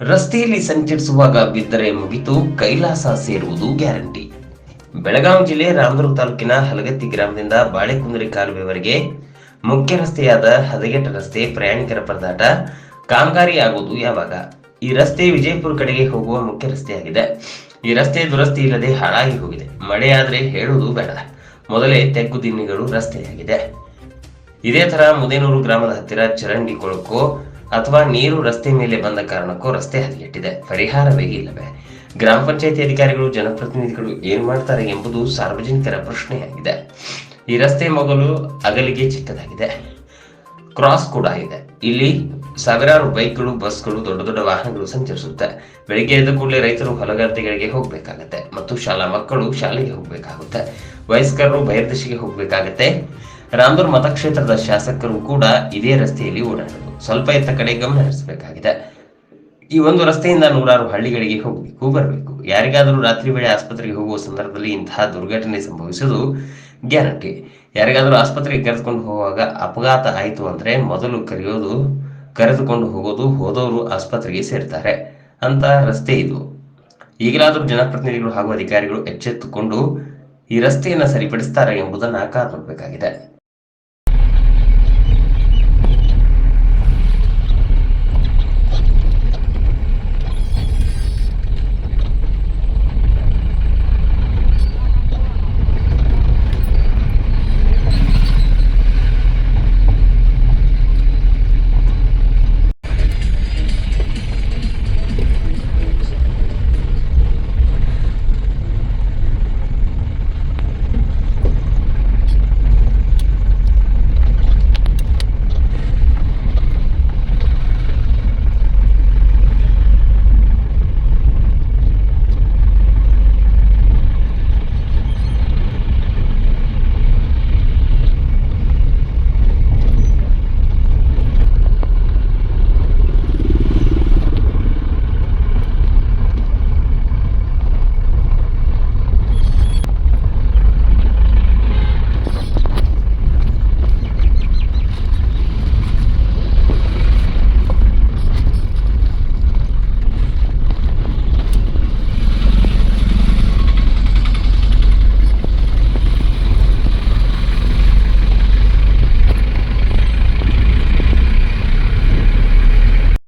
ರಸ್ತೆಯಲ್ಲಿ ಸಂಚರಿಸುವಾಗ ಬಿದ್ದರೆ ಮುಗಿತು, ಕೈಲಾಸ ಸೇರುವುದು ಗ್ಯಾರಂಟಿ. ಬೆಳಗಾವಿ ಜಿಲ್ಲೆ ರಾಮದುರ್ಗ ತಾಲೂಕಿನ ಹಲಗತ್ತಿ ಗ್ರಾಮದಿಂದ ಬಾಳೆಕುಂದರಿ ಕಾಲುವೆವರೆಗೆ ಮುಖ್ಯ ರಸ್ತೆಯಾದ ಹದಗೆಟ್ಟ ರಸ್ತೆ ಪ್ರಯಾಣಿಕರ ಪರದಾಟ ಕಾಮಗಾರಿಯಾಗುವುದು ಯಾವಾಗ? ಈ ರಸ್ತೆ ವಿಜಯಪುರ ಕಡೆಗೆ ಹೋಗುವ ಮುಖ್ಯ ರಸ್ತೆಯಾಗಿದೆ. ಈ ರಸ್ತೆ ದುರಸ್ತಿ ಇಲ್ಲದೆ ಹಾಳಾಗಿ ಹೋಗಿದೆ. ಮಳೆಯಾದರೆ ಹೇಳುವುದು ಬೇಡ. ಮೊದಲೇ ತೆಗ್ಗು ದಿನ್ನಿಗಳು ರಸ್ತೆಯಾಗಿದೆ. ಇದೇ ತರ ಮುದೇನೂರು ಗ್ರಾಮದ ಹತ್ತಿರ ಚರಂಡಿ ಕೊಳಕೋ ಅಥವಾ ನೀರು ರಸ್ತೆ ಮೇಲೆ ಬಂದ ಕಾರಣಕ್ಕೂ ರಸ್ತೆ ಹದಗೆಟ್ಟಿದೆ. ಪರಿಹಾರವೇ ಇಲ್ಲವೇ? ಗ್ರಾಮ ಪಂಚಾಯಿತಿ ಅಧಿಕಾರಿಗಳು, ಜನಪ್ರತಿನಿಧಿಗಳು ಏನ್ ಮಾಡ್ತಾರೆ ಎಂಬುದು ಸಾರ್ವಜನಿಕರ ಪ್ರಶ್ನೆಯಾಗಿದೆ. ಈ ರಸ್ತೆ ಮೊದಲು ಅಗಲಿಗೆ ಚಿಕ್ಕದಾಗಿದೆ. ಕ್ರಾಸ್ ಕೂಡ ಇದೆ ಇಲ್ಲಿ ಸಾವಿರಾರು ಬೈಕ್ಗಳು, ಬಸ್ಗಳು, ದೊಡ್ಡ ದೊಡ್ಡ ವಾಹನಗಳು ಸಂಚರಿಸುತ್ತೆ. ಬೆಳಿಗ್ಗೆ ಎದ್ದ ಕೂಡಲೇ ರೈತರು ಹೊಲಗದ್ದೆಗಳಿಗೆ ಹೋಗಬೇಕಾಗತ್ತೆ ಮತ್ತು ಶಾಲಾ ಮಕ್ಕಳು ಶಾಲೆಗೆ ಹೋಗಬೇಕಾಗುತ್ತೆ. ವಯಸ್ಕರು ಬಹಿರ್ದಶಿಗೆ ಹೋಗ್ಬೇಕಾಗತ್ತೆ. ರಾಮದೂರ್ ಮತಕ್ಷೇತ್ರದ ಶಾಸಕರು ಕೂಡ ಇದೇ ರಸ್ತೆಯಲ್ಲಿ ಓಡಾಡೋದು ಸ್ವಲ್ಪ ಎತ್ತ ಕಡೆ ಗಮನ ಹರಿಸಬೇಕಾಗಿದೆ ಈ ಒಂದು ರಸ್ತೆಯಿಂದ ನೂರಾರು ಹಳ್ಳಿಗಳಿಗೆ ಹೋಗಬೇಕು, ಬರಬೇಕು. ಯಾರಿಗಾದರೂ ರಾತ್ರಿ ವೇಳೆ ಆಸ್ಪತ್ರೆಗೆ ಹೋಗುವ ಸಂದರ್ಭದಲ್ಲಿ ಇಂತಹ ದುರ್ಘಟನೆ ಸಂಭವಿಸುವುದು ಗ್ಯಾರಂಟಿ. ಯಾರಿಗಾದರೂ ಆಸ್ಪತ್ರೆಗೆ ಕರೆದುಕೊಂಡು ಹೋಗುವಾಗ ಅಪಘಾತ ಆಯಿತು ಅಂದ್ರೆ ಮೊದಲು ಕರೆಯೋದು, ಕರೆದುಕೊಂಡು ಹೋಗೋದು, ಹೋದವರು ಆಸ್ಪತ್ರೆಗೆ ಸೇರ್ತಾರೆ. ಅಂತ ರಸ್ತೆ ಇದು. ಈಗಲಾದರೂ ಜನಪ್ರತಿನಿಧಿಗಳು ಹಾಗೂ ಅಧಿಕಾರಿಗಳು ಎಚ್ಚೆತ್ತುಕೊಂಡು ಈ ರಸ್ತೆಯನ್ನು ಸರಿಪಡಿಸ್ತಾರೆ ಎಂಬುದನ್ನು ಕಾದು ನೋಡಬೇಕಾಗಿದೆ.